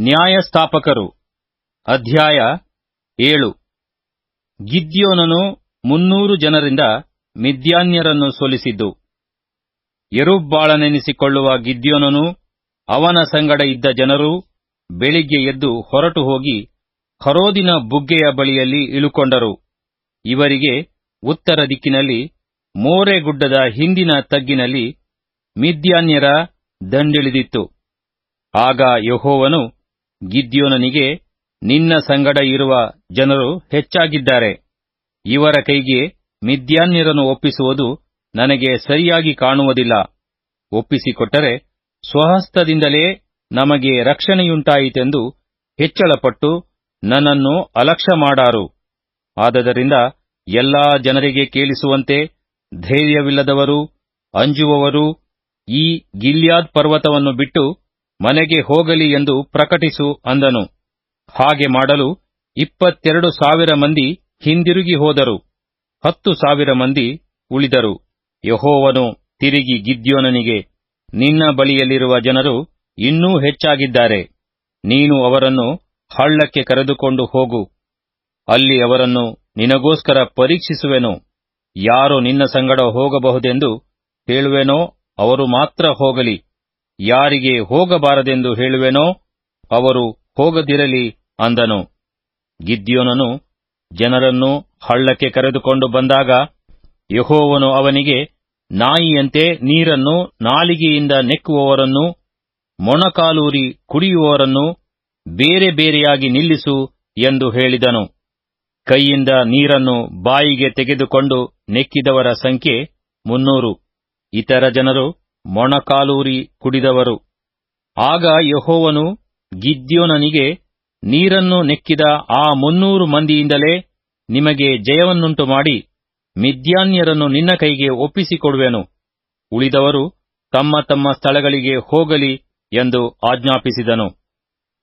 ನ್ಯಾಯಸ್ಥಾಪಕರು. ಅಧ್ಯಾಯ ಏಳು. ಗಿದ್ಯೋನನು ಮುನ್ನೂರು ಜನರಿಂದ ಮಿದ್ಯಾನ್ಯರನ್ನು ಸೋಲಿಸಿದ್ದು. ಎರುಬ್ಬಾಳನೆನಿಸಿಕೊಳ್ಳುವ ಗಿದ್ಯೋನನು ಅವನ ಸಂಗಡ ಇದ್ದ ಜನರು ಬೆಳಿಗ್ಗೆ ಎದ್ದು ಹೊರಟು ಹೋಗಿ ಖರೋದಿನ ಬುಗ್ಗೆಯ ಬಳಿಯಲ್ಲಿ ಇಳುಕೊಂಡರು. ಇವರಿಗೆ ಉತ್ತರ ದಿಕ್ಕಿನಲ್ಲಿ ಮೋರೆಗುಡ್ಡದ ಹಿಂದಿನ ತಗ್ಗಿನಲ್ಲಿ ಮಿದ್ಯಾನ್ಯರ ದಂಡಿಳಿದಿತ್ತು. ಆಗ ಯೆಹೋವನು ಗಿದ್ಯೋನನಿಗೆ, ನಿನ್ನ ಸಂಗಡ ಇರುವ ಜನರು ಹೆಚ್ಚಾಗಿದ್ದಾರೆ. ಇವರ ಕೈಗೆ ಮಿದ್ಯಾನ್ಯರನ್ನು ಒಪ್ಪಿಸುವುದು ನನಗೆ ಸರಿಯಾಗಿ ಕಾಣುವುದಿಲ್ಲ. ಒಪ್ಪಿಸಿಕೊಟ್ಟರೆ ಸ್ವಹಸ್ತದಿಂದಲೇ ನಮಗೆ ರಕ್ಷಣೆಯುಂಟಾಯಿತೆಂದು ಹೆಚ್ಚಳಪಟ್ಟು ನನ್ನನ್ನು ಅಲಕ್ಷ್ಯ ಮಾಡಾರು. ಆದದರಿಂದ ಎಲ್ಲಾ ಜನರಿಗೆ ಕೇಳಿಸುವಂತೆ ಧೈರ್ಯವಿಲ್ಲದವರು, ಅಂಜುವವರು ಈ ಗಿಲ್ಯಾದ್ ಪರ್ವತವನ್ನು ಬಿಟ್ಟು ಮನೆಗೆ ಹೋಗಲಿ ಎಂದು ಪ್ರಕಟಿಸು ಅಂದನು. ಹಾಗೆ ಮಾಡಲು ಇಪ್ಪತ್ತೆರಡು ಸಾವಿರ ಮಂದಿ ಹಿಂದಿರುಗಿ ಹೋದರು. ಹತ್ತು ಸಾವಿರ ಮಂದಿ ಉಳಿದರು. ಯಹೋವನು ತಿರುಗಿ ಗಿದ್ಯೋನನಿಗೆ, ನಿನ್ನ ಬಳಿಯಲ್ಲಿರುವ ಜನರು ಇನ್ನೂ ಹೆಚ್ಚಾಗಿದ್ದಾರೆ. ನೀನು ಅವರನ್ನು ಹಳ್ಳಕ್ಕೆ ಕರೆದುಕೊಂಡು ಹೋಗು. ಅಲ್ಲಿ ಅವರನ್ನು ನಿನಗೋಸ್ಕರ ಪರೀಕ್ಷಿಸುವೆನು. ಯಾರು ನಿನ್ನ ಸಂಗಡ ಹೋಗಬಹುದೆಂದು ಹೇಳುವೆನೋ ಅವರು ಮಾತ್ರ ಹೋಗಲಿ. ಯಾರಿಗೆ ಹೋಗಬಾರದೆಂದು ಹೇಳುವೆನೋ ಅವರು ಹೋಗದಿರಲಿ ಅಂದನು. ಗಿದ್ಯೋನನು ಜನರನ್ನು ಹಳ್ಳಕ್ಕೆ ಕರೆದುಕೊಂಡು ಬಂದಾಗ ಯಹೋವನು ಅವನಿಗೆ, ನಾಯಿಯಂತೆ ನೀರನ್ನು ನಾಲಿಗೆಯಿಂದ ನೆಕ್ಕುವವರನ್ನು, ಮೊಣಕಾಲೂರಿ ಕುಡಿಯುವವರನ್ನು ಬೇರೆ ಬೇರೆಯಾಗಿ ನಿಲ್ಲಿಸು ಎಂದು ಹೇಳಿದನು. ಕೈಯಿಂದ ನೀರನ್ನು ಬಾಯಿಗೆ ತೆಗೆದುಕೊಂಡು ನೆಕ್ಕಿದವರ ಸಂಖ್ಯೆ ಮುನ್ನೂರು. ಇತರ ಜನರು ಮೊಣಕಾಲೂರಿ ಕುಡಿದವರು. ಆಗ ಯಹೋವನು ಗಿದ್ಯೋನನಿಗೆ, ನೀರನ್ನು ನೆಕ್ಕಿದ ಆ ಮುನ್ನೂರು ಮಂದಿಯಿಂದಲೇ ನಿಮಗೆ ಜಯವನ್ನುಂಟು ಮಾಡಿ, ಮಿದ್ಯಾನ್ಯರನ್ನು ನಿನ್ನ ಕೈಗೆ ಒಪ್ಪಿಸಿಕೊಡುವೆನು. ಉಳಿದವರು ತಮ್ಮ ತಮ್ಮ ಸ್ಥಳಗಳಿಗೆ ಹೋಗಲಿ ಎಂದು ಆಜ್ಞಾಪಿಸಿದನು.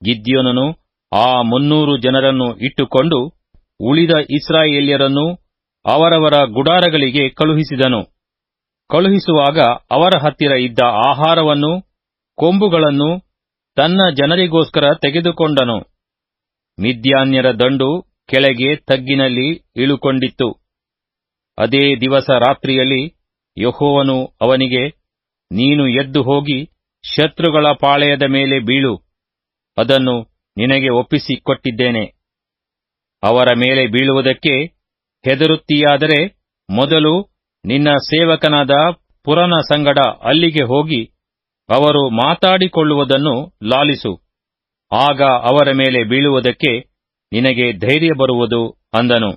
ಗಿದ್ಯೋನನು ಆ ಮುನ್ನೂರು ಜನರನ್ನು ಇಟ್ಟುಕೊಂಡು ಉಳಿದ ಇಸ್ರಾಯೇಲ್ಯರನ್ನು ಅವರವರ ಗುಡಾರಗಳಿಗೆ ಕಳುಹಿಸಿದನು. ಕಳುಹಿಸುವಾಗ ಅವರ ಹತ್ತಿರ ಇದ್ದ ಆಹಾರವನ್ನು, ಕೊಂಬುಗಳನ್ನು ತನ್ನ ಜನರಿಗೋಸ್ಕರ ತೆಗೆದುಕೊಂಡನು. ಮಿದ್ಯಾನ್ಯರ ದಂಡು ಕೆಳಗೆ ತಗ್ಗಿನಲ್ಲಿ ಇಳುಕೊಂಡಿತ್ತು. ಅದೇ ದಿವಸ ರಾತ್ರಿಯಲ್ಲಿ ಯಹೋವನು ಅವನಿಗೆ, ನೀನು ಎದ್ದು ಹೋಗಿ ಶತ್ರುಗಳ ಪಾಳೆಯದ ಮೇಲೆ ಬೀಳು, ಅದನ್ನು ನಿನಗೆ ಒಪ್ಪಿಸಿಕೊಟ್ಟಿದ್ದೇನೆ. ಅವರ ಮೇಲೆ ಬೀಳುವುದಕ್ಕೆ ಹೆದರುತ್ತೀಯಾದರೆ ಮೊದಲು ನಿನ್ನ ಸೇವಕನಾದ ಪುರನ ಸಂಗಡ ಅಲ್ಲಿಗೆ ಹೋಗಿ ಅವರು ಮಾತಾಡಿಕೊಳ್ಳುವುದನ್ನು ಲಾಲಿಸು. ಆಗ ಅವರ ಮೇಲೆ ಬೀಳುವುದಕ್ಕೆ ನಿನಗೆ ಧೈರ್ಯ ಬರುವುದು ಅಂದನು.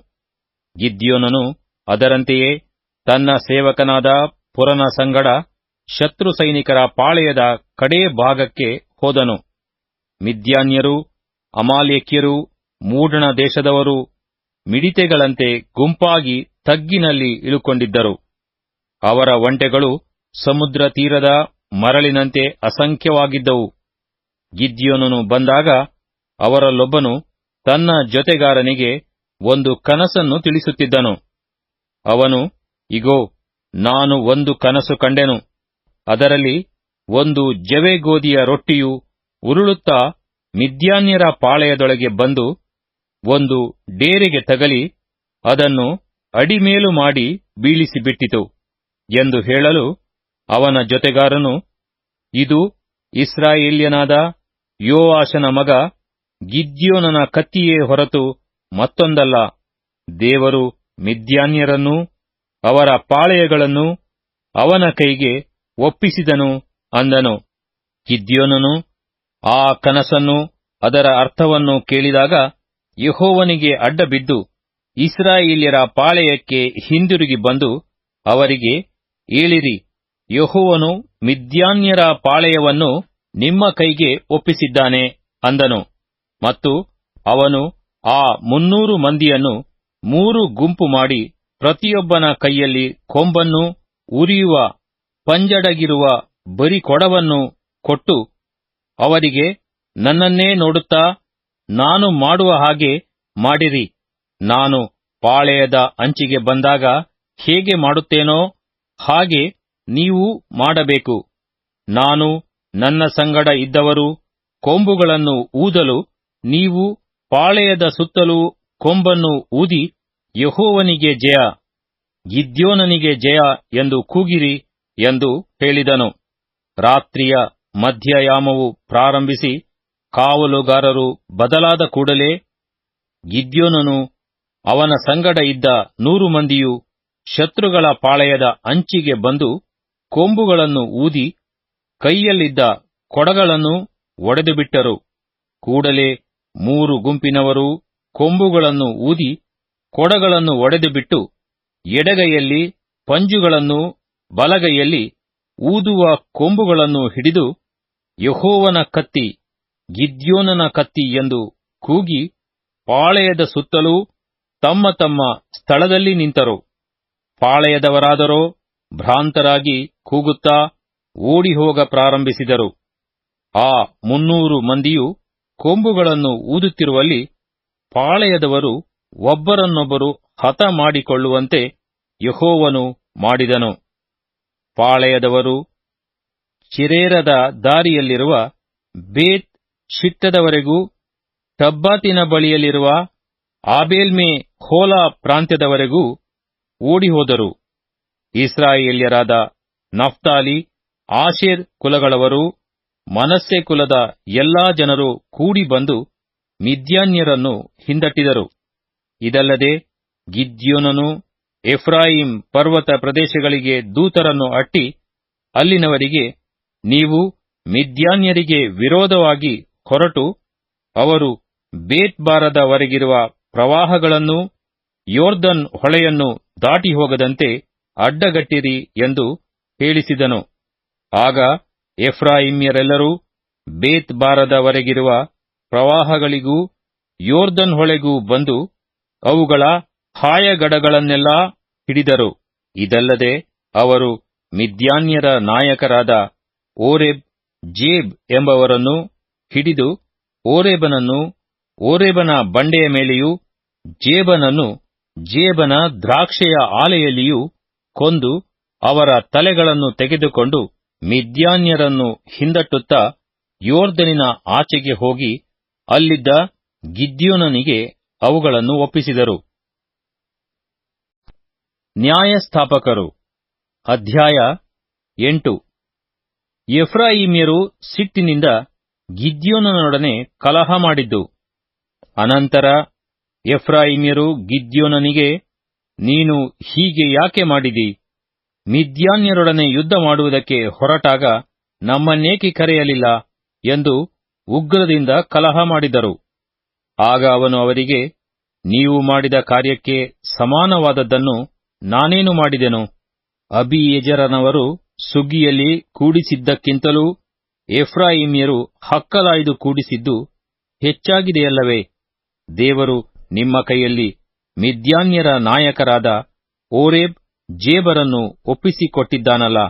ಗಿದ್ಯೋನನು ಅದರಂತೆಯೇ ತನ್ನ ಸೇವಕನಾದ ಪುರನ ಸಂಗಡ ಶತ್ರು ಸೈನಿಕರ ಪಾಳೆಯದ ಕಡೇ ಭಾಗಕ್ಕೆ ಹೋದನು. ಮಿದ್ಯಾನ್ಯರು, ಅಮಾಲೇಕ್ಯರು ಮೂಡಣ ದೇಶದವರು ಮಿಡಿತೆಗಳಂತೆ ಗುಂಪಾಗಿ ತಗ್ಗಿನಲ್ಲಿ ಇಳುಕೊಂಡಿದ್ದರು. ಅವರ ಒಂಟೆಗಳು ಸಮುದ್ರ ತೀರದ ಮರಳಿನಂತೆ ಅಸಂಖ್ಯವಾಗಿದ್ದವು. ಗಿದ್ಯೋನನು ಬಂದಾಗ ಅವರಲ್ಲೊಬ್ಬನು ತನ್ನ ಜೊತೆಗಾರನಿಗೆ ಒಂದು ಕನಸನ್ನು ತಿಳಿಸುತ್ತಿದ್ದನು. ಅವನು, ಇಗೋ, ನಾನು ಒಂದು ಕನಸು ಕಂಡೆನು. ಅದರಲ್ಲಿ ಒಂದು ಜವೆಗೋಧಿಯ ರೊಟ್ಟಿಯು ಉರುಳುತ್ತಾ ಮಿದ್ಯಾನ್ಯರ ಪಾಳೆಯದೊಳಗೆ ಬಂದು ಒಂದು ಡೇರೆಗೆ ತಗಲಿ, ಅದನ್ನು ಅಡಿಮೇಲು ಮಾಡಿ ಬೀಳಿಸಿಬಿಟ್ಟಿತು ಎಂದು ಹೇಳಲು ಅವನ ಜೊತೆಗಾರನು, ಇದು ಇಸ್ರಾಯೇಲ್ಯನಾದ ಯೋವಾಶನ ಮಗ ಗಿದ್ಯೋನನ ಕತ್ತಿಯೇ ಹೊರತು ಮತ್ತೊಂದಲ್ಲ. ದೇವರು ಮಿದ್ಯಾನ್ಯರನ್ನೂ ಅವರ ಪಾಳೆಯಗಳನ್ನು ಅವನ ಕೈಗೆ ಒಪ್ಪಿಸಿದನು ಅಂದನು. ಗಿದ್ಯೋನನು ಆ ಕನಸನ್ನು ಅದರ ಅರ್ಥವನ್ನು ಕೇಳಿದಾಗ ಯಹೋವನಿಗೆ ಅಡ್ಡಬಿದ್ದು ಇಸ್ರಾಯೇಲ್ಯರ ಪಾಳೆಯಕ್ಕೆ ಹಿಂದಿರುಗಿ ಬಂದು ಅವರಿಗೆ, ಏಳಿರಿ, ಯಹೋವನು ಮಿದ್ಯಾನ್ಯರ ಪಾಳೆಯವನ್ನು ನಿಮ್ಮ ಕೈಗೆ ಒಪ್ಪಿಸಿದ್ದಾನೆ ಅಂದನು. ಮತ್ತು ಅವನು ಆ ಮುನ್ನೂರು ಮಂದಿಯನ್ನು ಮೂರು ಗುಂಪು ಮಾಡಿ ಪ್ರತಿಯೊಬ್ಬನ ಕೈಯಲ್ಲಿ ಕೊಂಬನ್ನು ಉರಿಯುವ, ಪಂಜಡಗಿರುವ ಬರಿ ಕೊಡವನ್ನು ಕೊಟ್ಟು ಅವರಿಗೆ, ನನ್ನನ್ನೇ ನೋಡುತ್ತಾ ನಾನು ಮಾಡುವ ಹಾಗೆ ಮಾಡಿರಿ. ನಾನು ಪಾಳೆಯದ ಅಂಚಿಗೆ ಬಂದಾಗ ಹೇಗೆ ಮಾಡುತ್ತೇನೋ ಹಾಗೆ ನೀವು ಮಾಡಬೇಕು. ನಾನು ನನ್ನ ಸಂಗಡ ಇದ್ದವರು ಕೊಂಬುಗಳನ್ನು ಊದಲು, ನೀವು ಪಾಳೆಯದ ಸುತ್ತಲೂ ಕೊಂಬನ್ನು ಊದಿ ಯಹೋವನಿಗೆ ಜಯ, ಗಿದ್ಯೋನನಿಗೆ ಜಯ ಎಂದು ಕೂಗಿರಿ ಎಂದು ಹೇಳಿದನು. ರಾತ್ರಿಯ ಮಧ್ಯಯಾಮವು ಪ್ರಾರಂಭಿಸಿ ಕಾವಲುಗಾರರು ಬದಲಾದ ಕೂಡಲೇ ಗಿದ್ಯೋನನು ಅವನ ಸಂಗಡ ಇದ್ದ ನೂರು ಮಂದಿಯು ಶತ್ರುಗಳ ಪಾಳೆಯದ ಅಂಚಿಗೆ ಬಂದು ಕೊಂಬುಗಳನ್ನು ಊದಿ ಕೈಯಲ್ಲಿದ್ದ ಕೊಡಗಳನ್ನು ಒಡೆದುಬಿಟ್ಟರು. ಕೂಡಲೇ ಮೂರು ಗುಂಪಿನವರು ಕೊಂಬುಗಳನ್ನು ಊದಿ ಕೊಡಗಳನ್ನು ಒಡೆದುಬಿಟ್ಟು ಎಡಗೈಯಲ್ಲಿ ಪಂಜುಗಳನ್ನು ಬಲಗೈಯಲ್ಲಿ ಊದುವ ಕೊಂಬುಗಳನ್ನು ಹಿಡಿದು ಯಹೋವನ ಕತ್ತಿ ಗಿದ್ಯೋನನ ಕತ್ತಿ ಎಂದು ಕೂಗಿ ಪಾಳೆಯದ ಸುತ್ತಲೂ ತಮ್ಮ ತಮ್ಮ ಸ್ಥಳದಲ್ಲಿ ನಿಂತರು. ಪಾಳೆಯದವರಾದರೋ ಭ್ರಾಂತರಾಗಿ ಕೂಗುತ್ತಾ ಓಡಿ ಹೋಗ ಪ್ರಾರಂಭಿಸಿದರು. ಆ ಮುನ್ನೂರು ಮಂದಿಯು ಕೊಂಬುಗಳನ್ನು ಊದುತ್ತಿರುವಲ್ಲಿ ಪಾಳೆಯದವರು ಒಬ್ಬರನ್ನೊಬ್ಬರು ಹತ ಮಾಡಿಕೊಳ್ಳುವಂತೆ ಯಹೋವನು ಮಾಡಿದನು. ಪಾಳೆಯದವರು ಚಿರೇರದ ದಾರಿಯಲ್ಲಿರುವ ಬೇತ್ ಶಿಟ್ಟದವರೆಗೂ ಟಬ್ಬಾತಿನ ಬಳಿಯಲ್ಲಿರುವ ಆಬೇಲ್ಮೆ ಖೋಲಾ ಪ್ರಾಂತ್ಯದವರೆಗೂ ಓಡಿಹೋದರು. ಇಸ್ರಾಯೇಲ್ಯರಾದ ನಫ್ತಾಲಿ, ಆಶೇರ್ ಕುಲಗಳವರು, ಮನಸ್ಸೆ ಕುಲದ ಎಲ್ಲಾ ಜನರು ಕೂಡಿ ಬಂದು ಮಿದ್ಯಾನ್ಯರನ್ನು ಹಿಂದಟ್ಟಿದರು. ಇದಲ್ಲದೆ ಗಿದ್ಯೋನನು ಎಫ್ರಾಯಿಂ ಪರ್ವತ ಪ್ರದೇಶಗಳಿಗೆ ದೂತರನ್ನು ಅಟ್ಟಿ ಅಲ್ಲಿನವರಿಗೆ, ನೀವು ಮಿದ್ಯಾನ್ಯರಿಗೆ ವಿರೋಧವಾಗಿ ಹೊರಟು, ಅವರು ಬೇತ್ಬಾರದವರೆಗಿರುವ ಪ್ರವಾಹಗಳನ್ನು ಯೋರ್ದನ್ ಹೊಳೆಯನ್ನು ದಾಟಿ ಹೋಗದಂತೆ ಅಡ್ಡಗಟ್ಟಿರಿ ಎಂದು ಹೇಳಿಸಿದನು. ಆಗ ಎಫ್ರಾಯಿಮ್ಯರೆಲ್ಲರೂ ಬೇತ್ ಬಾರದವರೆಗಿರುವ ಪ್ರವಾಹಗಳಿಗೂ ಯೋರ್ದನ್ ಹೊಳೆಗೂ ಬಂದು ಅವುಗಳ ಹಾಯಗಡಗಳನ್ನೆಲ್ಲಾ ಹಿಡಿದರು. ಇದಲ್ಲದೆ ಅವರು ಮಿದ್ಯಾನ್ಯರ ನಾಯಕರಾದ ಓರೆಬ್, ಜೇಬ್ ಎಂಬವರನ್ನು ಹಿಡಿದು ಓರೆಬನನ್ನು ಓರೆಬನ ಬಂಡೆಯ ಮೇಲೆಯೂ ಜೇಬನನ್ನು ಜೇಬನ ದ್ರಾಕ್ಷೆಯ ಆಲೆಯಲ್ಲಿಯೂ ಕೊಂದು ಅವರ ತಲೆಗಳನ್ನು ತೆಗೆದುಕೊಂಡು ಮಿದ್ಯಾನ್ಯರನ್ನು ಹಿಂದಟ್ಟುತ್ತಾ ಯೋರ್ಧನಿನ ಆಚೆಗೆ ಹೋಗಿ ಅಲ್ಲಿದ್ದ ಗಿದ್ಯೋನನಿಗೆ ಅವುಗಳನ್ನು ಒಪ್ಪಿಸಿದರು. ನ್ಯಾಯಸ್ಥಾಪಕರು, ಅಧ್ಯಾಯ ಎಂಟು. ಎಫ್ರಾಯಿಮ್ಯರು ಸಿಟ್ಟಿನಿಂದ ಗಿದ್ಯೋನನೊಡನೆ ಕಲಹ ಮಾಡಿದ್ದು. ಅನಂತರ ಎಫ್ರಾಯಿಮ್ಯರು ಗಿದ್ಯೋನನಿಗೆ, ನೀನು ಹೀಗೆ ಯಾಕೆ ಮಾಡಿದಿ? ಮಿದ್ಯಾನ್ಯರೊಡನೆ ಯುದ್ಧ ಮಾಡುವುದಕ್ಕೆ ಹೊರಟಾಗ ನಮ್ಮನ್ನೇಕೆ ಕರೆಯಲಿಲ್ಲ? ಎಂದು ಉಗ್ರದಿಂದ ಕಲಹ ಮಾಡಿದರು. ಆಗ ಅವನು ಅವರಿಗೆ, ನೀವು ಮಾಡಿದ ಕಾರ್ಯಕ್ಕೆ ಸಮಾನವಾದದ್ದನ್ನು ನಾನೇನು ಮಾಡಿದೆನು? ಅಬಿಯೆಜರನವರು ಸುಗ್ಗಿಯಲ್ಲಿ ಕೂಡಿಸಿದ್ದಕ್ಕಿಂತಲೂ ಎಫ್ರಾಯಿಮ್ಯರು ಹಕ್ಕಲಾಯ್ದು ಕೂಡಿಸಿದ್ದು ಹೆಚ್ಚಾಗಿದೆಯಲ್ಲವೇ? ದೇವರು ನಿಮ್ಮ ಕೈಯಲ್ಲಿ ಮಿದ್ಯಾನ್ಯರ ನಾಯಕರಾದ ಓರೇಬ್ ಜೇಬರನ್ನು ಒಪ್ಪಿಸಿಕೊಟ್ಟಿದ್ದಾನಲ್ಲ,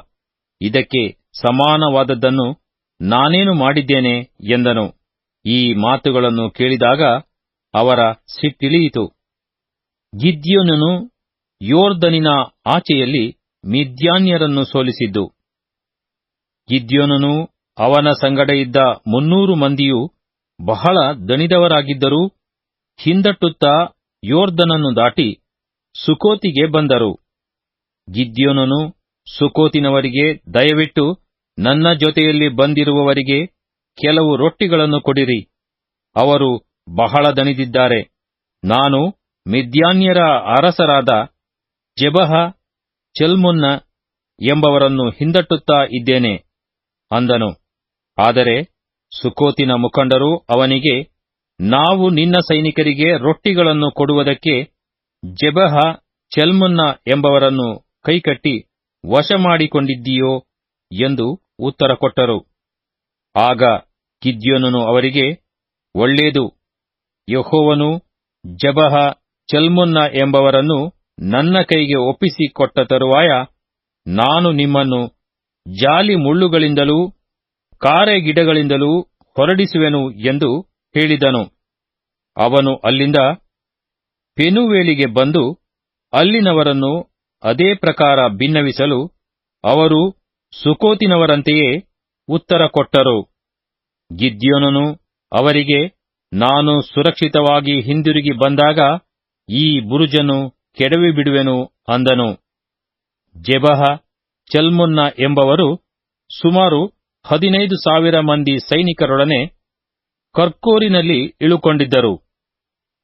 ಇದಕ್ಕೆ ಸಮಾನವಾದದ್ದನ್ನು ನಾನೇನು ಮಾಡಿದ್ದೇನೆ ಎಂದನು. ಈ ಮಾತುಗಳನ್ನು ಕೇಳಿದಾಗ ಅವರ ಸಿಟ್ಟಿಳಿಯಿತು. ಗಿದ್ಯೋನನು ಯೋರ್ದನಿನ ಆಚೆಯಲ್ಲಿ ಮಿದ್ಯಾನ್ಯರನ್ನು ಸೋಲಿಸಿದ್ದು. ಗಿದ್ಯೋನನು ಅವನ ಸಂಗಡ ಇದ್ದ ಮುನ್ನೂರು ಮಂದಿಯು ಬಹಳ ದಣಿದವರಾಗಿದ್ದರೂ ಹಿಂದಟ್ಟುತ್ತಾ ಯೋರ್ಧನನ್ನು ದಾಟಿ ಸುಕೋತಿಗೆ ಬಂದರು. ಗಿದ್ಯೋನನು ಸುಕೋತಿನವರಿಗೆ, ದಯವಿಟ್ಟು ನನ್ನ ಜೊತೆಯಲ್ಲಿ ಬಂದಿರುವವರಿಗೆ ಕೆಲವು ರೊಟ್ಟಿಗಳನ್ನು ಕೊಡಿರಿ. ಅವರು ಬಹಳ ದಣಿದಿದ್ದಾರೆ. ನಾನು ಮಿದ್ಯಾನ್ಯರ ಅರಸರಾದ ಜೆಬಹ ಚೆಲ್ಮುನ್ನ ಎಂಬವರನ್ನು ಹಿಂದಟ್ಟುತ್ತಾ ಇದ್ದೇನೆ, ಅಂದನು. ಆದರೆ ಸುಕೋತಿನ ಮುಖಂಡರು ಅವನಿಗೆ ನಾವು ನಿನ್ನ ಸೈನಿಕರಿಗೆ ರೊಟ್ಟಿಗಳನ್ನು ಕೊಡುವುದಕ್ಕೆ ಜೆಬಹ ಚಲ್ಮುನ್ನ ಎಂಬವರನ್ನು ಕೈಕಟ್ಟಿ ವಶ ಮಾಡಿಕೊಂಡಿದ್ದೀಯೋ ಎಂದು ಉತ್ತರ ಕೊಟ್ಟರು. ಆಗ ಕಿದ್ಯೋನನು ಅವರಿಗೆ ಒಳ್ಳೇದು ಯಹೋವನು ಜಬಹ ಚಲ್ಮುನ್ನ ಎಂಬವರನ್ನು ನನ್ನ ಕೈಗೆ ಒಪ್ಪಿಸಿಕೊಟ್ಟ ತರುವಾಯ ನಾನು ನಿಮ್ಮನ್ನು ಜಾಲಿ ಮುಳ್ಳುಗಳಿಂದಲೂ, ಕಾರೆ ಗಿಡಗಳಿಂದಲೂ ಹೊರಡಿಸುವೆನು ಎಂದು ಹೇಳಿದನು. ಅವನು ಅಲ್ಲಿಂದ ಪೆನುವೇಳಿಗೆ ಬಂದು ಅಲ್ಲಿನವರನ್ನು ಅದೇ ಪ್ರಕಾರ ಭಿನ್ನವಿಸಲು ಅವರು ಸುಕೋತಿನವರಂತೆಯೇ ಉತ್ತರ ಕೊಟ್ಟರು. ಗಿದ್ಯೋನನು ಅವರಿಗೆ, ನಾನು ಸುರಕ್ಷಿತವಾಗಿ ಹಿಂದಿರುಗಿ ಬಂದಾಗ ಈ ಬುರುಜನ್ನು ಕೆಡವಿಬಿಡುವೆನು ಅಂದನು. ಜೆಬಹ ಚಲ್ಮುನ್ನ ಎಂಬವರು ಸುಮಾರು ಹದಿನೈದು ಸಾವಿರ ಮಂದಿ ಸೈನಿಕರೊಡನೆ ಕರ್ಕೋರಿನಲ್ಲಿ ಇಳುಕೊಂಡಿದ್ದರು.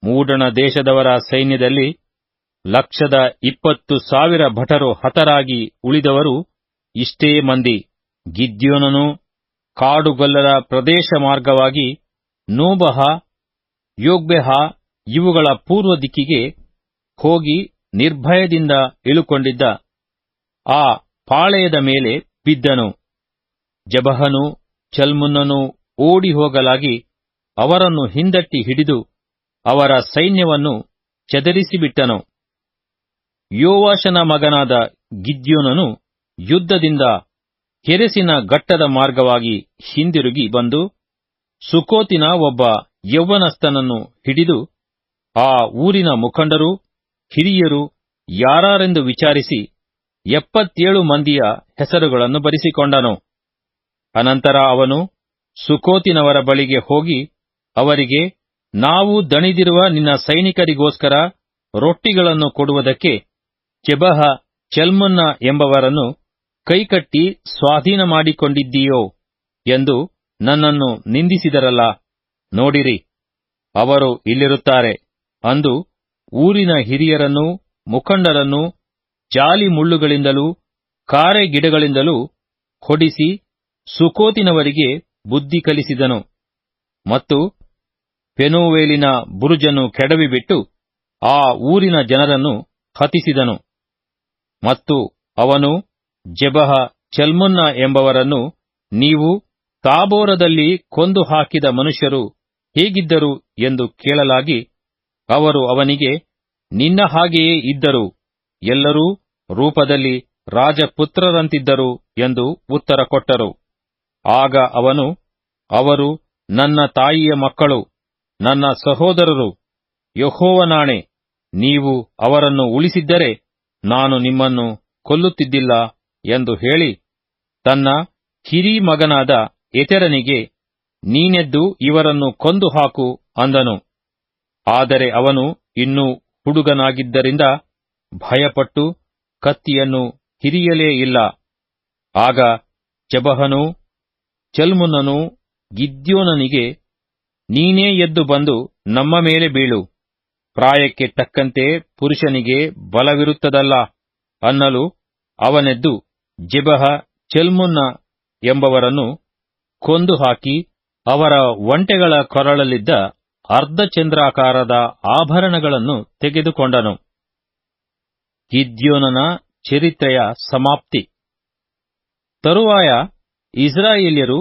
ಮೂಡಣ ದೇಶದವರ ಸೈನ್ಯದಲ್ಲಿ ಲಕ್ಷದ ಇಪ್ಪತ್ತು ಸಾವಿರ ಭಟರು ಹತರಾಗಿ ಉಳಿದವರು ಇಷ್ಟೇ ಮಂದಿ. ಗಿದ್ಯೋನನು ಕಾಡುಗೊಲ್ಲರ ಪ್ರದೇಶ ಮಾರ್ಗವಾಗಿ ನೋಬಹ, ಯೋಗ್ಬೆಹ ಇವುಗಳ ಪೂರ್ವ ದಿಕ್ಕಿಗೆ ಹೋಗಿ ನಿರ್ಭಯದಿಂದ ಇಳುಕೊಂಡಿದ್ದ. ಆ ಪಾಳೆಯದ ಮೇಲೆ ಬಿದ್ದನು. ಜಬಹನು, ಚಲ್ಮುನ್ನನು ಓಡಿ ಹೋಗಲಾಗಿ ಅವರನ್ನು ಹಿಂದಟ್ಟಿ ಹಿಡಿದು ಅವರ ಸೈನ್ಯವನ್ನು ಚದರಿಸಿಬಿಟ್ಟನು. ಯೋವಾಶನ ಮಗನಾದ ಗಿದ್ಯೋನನು ಯುದ್ಧದಿಂದ ಕೆರೆಸಿನ ಘಟ್ಟದ ಮಾರ್ಗವಾಗಿ ಹಿಂದಿರುಗಿ ಬಂದು ಸುಕೋತಿನ ಒಬ್ಬ ಯೌವನಸ್ಥನನ್ನು ಹಿಡಿದು ಆ ಊರಿನ ಮುಖಂಡರು, ಹಿರಿಯರು ಯಾರಾರೆಂದು ವಿಚಾರಿಸಿ ಎಪ್ಪತ್ತೇಳು ಮಂದಿಯ ಹೆಸರುಗಳನ್ನು ಬರಿಸಿಕೊಂಡನು. ಅನಂತರ ಅವನು ಸುಕೋತಿನವರ ಬಳಿಗೆ ಹೋಗಿ ಅವರಿಗೆ, ನಾವು ದಣಿದಿರುವ ನಿನ್ನ ಸೈನಿಕರಿಗೋಸ್ಕರ ರೊಟ್ಟಿಗಳನ್ನು ಕೊಡುವುದಕ್ಕೆ ಚೆಬಹ ಚೆಲ್ಮುನ್ನ ಎಂಬವರನ್ನು ಕೈಕಟ್ಟಿ ಸ್ವಾಧೀನ ಮಾಡಿಕೊಂಡಿದ್ದೀಯೋ ಎಂದು ನನ್ನನ್ನು ನಿಂದಿಸಿದರಲ್ಲ. ನೋಡಿರಿ, ಅವರು ಇಲ್ಲಿರುತ್ತಾರೆ ಅಂದು ಊರಿನ ಹಿರಿಯರನ್ನು ಮುಖಂಡರನ್ನು ಜಾಲಿ ಮುಳ್ಳುಗಳಿಂದಲೂ ಕಾರೆ ಗಿಡಗಳಿಂದಲೂ ಹೊಡಿಸಿ ಸುಕೋತಿನವರಿಗೆ ಬುದ್ಧಿ ಕಲಿಸಿದನು. ಮತ್ತು ಪೆನೋವೇಲಿನ ಬುರುಜನ್ನು ಕೆಡವಿಬಿಟ್ಟು ಆ ಊರಿನ ಜನರನ್ನು ಹತಿಸಿದನು. ಮತ್ತು ಅವನು ಜೆಬಹ ಚಲ್ಮುನ್ನ ಎಂಬವರನ್ನು ನೀವು ತಾಬೋರದಲ್ಲಿ ಕೊಂದು ಹಾಕಿದ ಮನುಷ್ಯರು ಹೇಗಿದ್ದರು ಎಂದು ಕೇಳಲಾಗಿ ಅವರು ಅವನಿಗೆ, ನಿನ್ನ ಹಾಗೆಯೇ ಇದ್ದರು, ಎಲ್ಲರೂ ರೂಪದಲ್ಲಿ ರಾಜಪುತ್ರರಂತಿದ್ದರು ಎಂದು ಉತ್ತರ ಕೊಟ್ಟರು. ಆಗ ಅವನು, ಅವರು ನನ್ನ ತಾಯಿಯ ಮಕ್ಕಳು ನನ್ನ ಸಹೋದರರು, ಯಹೋವನಾಣೆ, ನೀವು ಅವರನ್ನು ಉಳಿಸಿದ್ದರೆ ನಾನು ನಿಮ್ಮನ್ನು ಕೊಲ್ಲುತ್ತಿದ್ದಿಲ್ಲ ಎಂದು ಹೇಳಿ, ತನ್ನ ಕಿರಿ ಮಗನಾದ ಎತೆರನಿಗೆ, ನೀನೆದ್ದು ಇವರನ್ನು ಕೊಂದು ಹಾಕು ಅಂದನು. ಆದರೆ ಅವನು ಇನ್ನೂ ಹುಡುಗನಾಗಿದ್ದರಿಂದ ಭಯಪಟ್ಟು ಕತ್ತಿಯನ್ನು ಹಿರಿಯಲೇ ಇಲ್ಲ. ಆಗ ಜಬಹನು ಚಲ್ಮುನನು ಗಿದ್ಯೋನನಿಗೆ ನೀನೇ ಎದ್ದು ಬಂದು ನಮ್ಮ ಮೇಲೆ ಬೀಳು. ಪ್ರಾಯಕ್ಕೆ ತಕ್ಕಂತೆ ಪುರುಷನಿಗೆ ಬಲವಿರುತ್ತದಲ್ಲ. ಅನ್ನಲು ಅವನೆದ್ದು ಜಿಬಹ ಚೆಲ್ಮುನ್ನ ಎಂಬವರನ್ನು ಕೊಂದು ಹಾಕಿ ಅವರ ಒಂಟೆಗಳ ಕೊರಳಲ್ಲಿದ್ದ ಅರ್ಧಚಂದ್ರಾಕಾರದ ಆಭರಣಗಳನ್ನು ತೆಗೆದುಕೊಂಡನು. ಗಿದ್ಯೋನನ ಚರಿತ್ರೆಯ ಸಮಾಪ್ತಿ. ತರುವಾಯ ಇಸ್ರಾಯೇಲ್ಯರು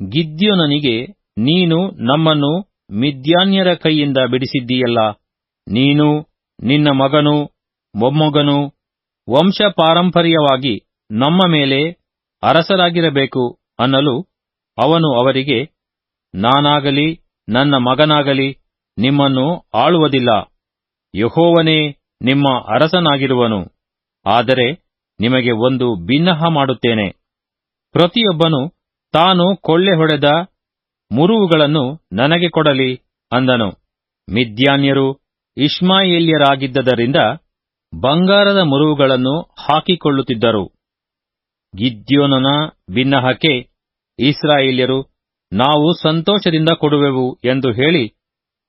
ಗಿದ್ಯೋನನಿಗೆ ನೀನು ನಮ್ಮನ್ನು ಮಿದ್ಯಾನ್ಯರ ಕೈಯಿಂದ ಬಿಡಿಸಿದ್ದೀಯಲ್ಲ. ನೀನು ನಿನ್ನ ಮಗನು, ಮೊಮ್ಮಗನು ವಂಶ ಪಾರಂಪರ್ಯವಾಗಿ ನಮ್ಮ ಮೇಲೆ ಅರಸರಾಗಿರಬೇಕು ಅನ್ನಲು ಅವನು ಅವರಿಗೆ, ನಾನಾಗಲಿ, ನನ್ನ ಮಗನಾಗಲಿ ನಿಮ್ಮನ್ನು ಆಳುವುದಿಲ್ಲ. ಯಹೋವನೇ ನಿಮ್ಮ ಅರಸನಾಗಿರುವನು. ಆದರೆ ನಿಮಗೆ ಒಂದು ಬಿನ್ನಹ ಮಾಡುತ್ತೇನೆ. ಪ್ರತಿಯೊಬ್ಬನು ತಾನು ಕೊಳ್ಳೆ ಹೊಡೆದ ಮುರುವುಗಳನ್ನು ನನಗೆ ಕೊಡಲಿ ಅಂದನು. ಮಿದ್ಯಾನ್ಯರು ಇಷ್ಮಾಯೇಲ್ಯರಾಗಿದ್ದರಿಂದ ಬಂಗಾರದ ಮುರುವುಗಳನ್ನು ಹಾಕಿಕೊಳ್ಳುತ್ತಿದ್ದರು. ಗಿದ್ಯೋನನ ಬಿನ್ನಹಕ್ಕೆ ಇಸ್ರಾಯೇಲ್ಯರು, ನಾವು ಸಂತೋಷದಿಂದ ಕೊಡುವೆವು ಎಂದು ಹೇಳಿ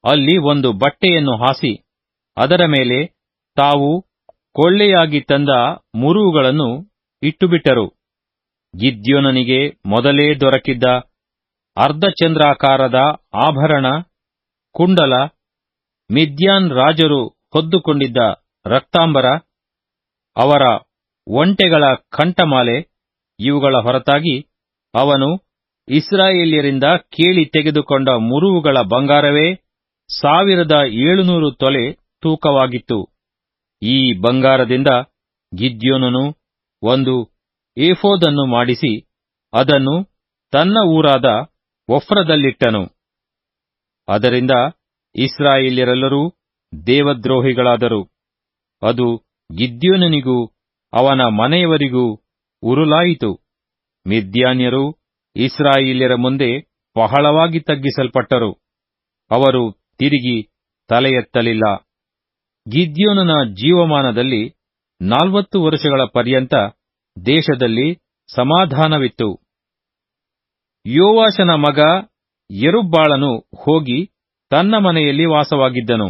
ಅಲ್ಲಿ ಒಂದು ಬಟ್ಟೆಯನ್ನು ಹಾಸಿ, ಅದರ ಮೇಲೆ ತಾವು ಕೊಳ್ಳೆಯಾಗಿ ತಂದ ಮುರುವುಗಳನ್ನು ಇಟ್ಟುಬಿಟ್ಟರು. ಗಿದ್ಯೋನನಿಗೆ ಮೊದಲೇ ದೊರಕಿದ್ದ ಅರ್ಧಚಂದ್ರಾಕಾರದ ಆಭರಣ, ಕುಂಡಲ, ಮಿದ್ಯಾನ್ ರಾಜರು ಹೊದ್ದುಕೊಂಡಿದ್ದ ರಕ್ತಾಂಬರ, ಅವರ ಒಂಟೆಗಳ ಕಂಠಮಾಲೆ, ಇವುಗಳ ಹೊರತಾಗಿ ಅವನು ಇಸ್ರಾಯೇಲ್ಯರಿಂದ ಕೇಳಿ ತೆಗೆದುಕೊಂಡ ಮುರುವುಗಳ ಬಂಗಾರವೇ ಸಾವಿರದ ಏಳುನೂರು ತೊಲೆ ತೂಕವಾಗಿತ್ತು. ಈ ಬಂಗಾರದಿಂದ ಗಿದ್ಯೋನನು ಒಂದು ಏಫೋದನ್ನು ಮಾಡಿಸಿ, ಅದನ್ನು ತನ್ನ ಊರಾದ ಒಫ್ರದಲ್ಲಿಟ್ಟನು ಅದರಿಂದ ಇಸ್ರಾಯೇಲ್ಯರೆಲ್ಲರೂ ದೇವದ್ರೋಹಿಗಳಾದರು. ಅದು ಗಿದ್ಯೋನನಿಗೂ ಅವನ ಮನೆಯವರಿಗೂ ಉರುಲಾಯಿತು. ಮಿದ್ಯಾನ್ಯರು ಇಸ್ರಾಯೇಲ್ಯರ ಮುಂದೆ ಬಹಳವಾಗಿ ತಗ್ಗಿಸಲ್ಪಟ್ಟರು. ಅವರು ತಿರುಗಿ ತಲೆ ಎತ್ತಲಿಲ್ಲ ಗಿದ್ಯೋನನ ಜೀವಮಾನದಲ್ಲಿ ನಾಲ್ವತ್ತು ವರ್ಷಗಳ ಪರ್ಯಂತ ದೇಶದಲ್ಲಿ ಸಮಾಧಾನವಿತ್ತು. ಯೋವಾಷನ ಮಗ ಯರುಬ್ಬಾಳನು ಹೋಗಿ ತನ್ನ ಮನೆಯಲ್ಲಿ ವಾಸವಾಗಿದ್ದನು.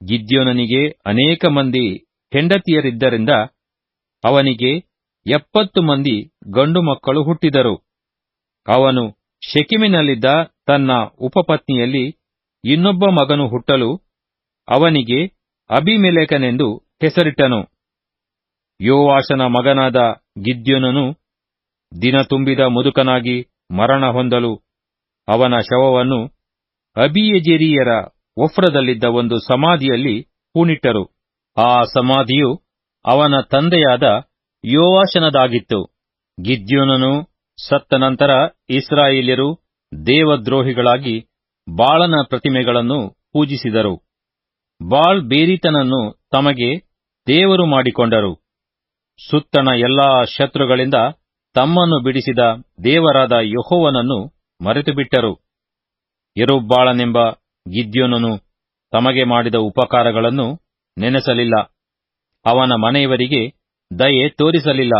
ಗಿದ್ಯೋನನಿಗೆ ಅನೇಕ ಮಂದಿ ಹೆಂಡತಿಯರಿದ್ದರಿಂದ ಅವನಿಗೆ ಎಪ್ಪತ್ತು ಮಂದಿ ಗಂಡು ಮಕ್ಕಳು ಹುಟ್ಟಿದರು. ಅವನು ಶೆಕಿಮಿನಲ್ಲಿದ್ದ ತನ್ನ ಉಪಪತ್ನಿಯಲ್ಲಿ ಇನ್ನೊಬ್ಬ ಮಗನು ಹುಟ್ಟಲು ಅವನಿಗೆ ಅಬಿಮೆಲೆಕನೆಂದು ಹೆಸರಿಟ್ಟನು. ಯೋವಾಶನ ಮಗನಾದ ಗಿದ್ಯೋನನು ದಿನ ತುಂಬಿದ ಮುದುಕನಾಗಿ ಮರಣ ಹೊಂದಲು ಅವನ ಶವವನ್ನು ಅಬಿಯಜೆರಿಯರ ಒಫ್ರದಲ್ಲಿದ್ದ ಒಂದು ಸಮಾಧಿಯಲ್ಲಿ ಹೂಣಿಟ್ಟರು. ಆ ಸಮಾಧಿಯು ಅವನ ತಂದೆಯಾದ ಯೋವಾಶನದಾಗಿತ್ತು ಗಿದ್ಯೋನನು ಸತ್ತ ನಂತರ ಇಸ್ರಾಯೇಲ್ಯರು ದೇವದ್ರೋಹಿಗಳಾಗಿ ಬಾಳನ ಪ್ರತಿಮೆಗಳನ್ನು ಪೂಜಿಸಿದರು. ಬಾಳ್ ಬೇರಿತನನ್ನು ತಮಗೆ ದೇವರು ಮಾಡಿಕೊಂಡರು. ಸುತ್ತಣ ಎಲ್ಲಾ ಶತ್ರುಗಳಿಂದ ತಮ್ಮನ್ನು ಬಿಡಿಸಿದ ದೇವರಾದ ಯೆಹೋವನನ್ನು ಮರೆತುಬಿಟ್ಟರು. ಯರುಬ್ಬಾಳನೆಂಬ ಗಿದ್ಯೋನನು ತಮಗೆ ಮಾಡಿದ ಉಪಕಾರಗಳನ್ನು ನೆನೆಸಲಿಲ್ಲ. ಅವನ ಮನೆಯವರಿಗೆ ದಯೆ ತೋರಿಸಲಿಲ್ಲ.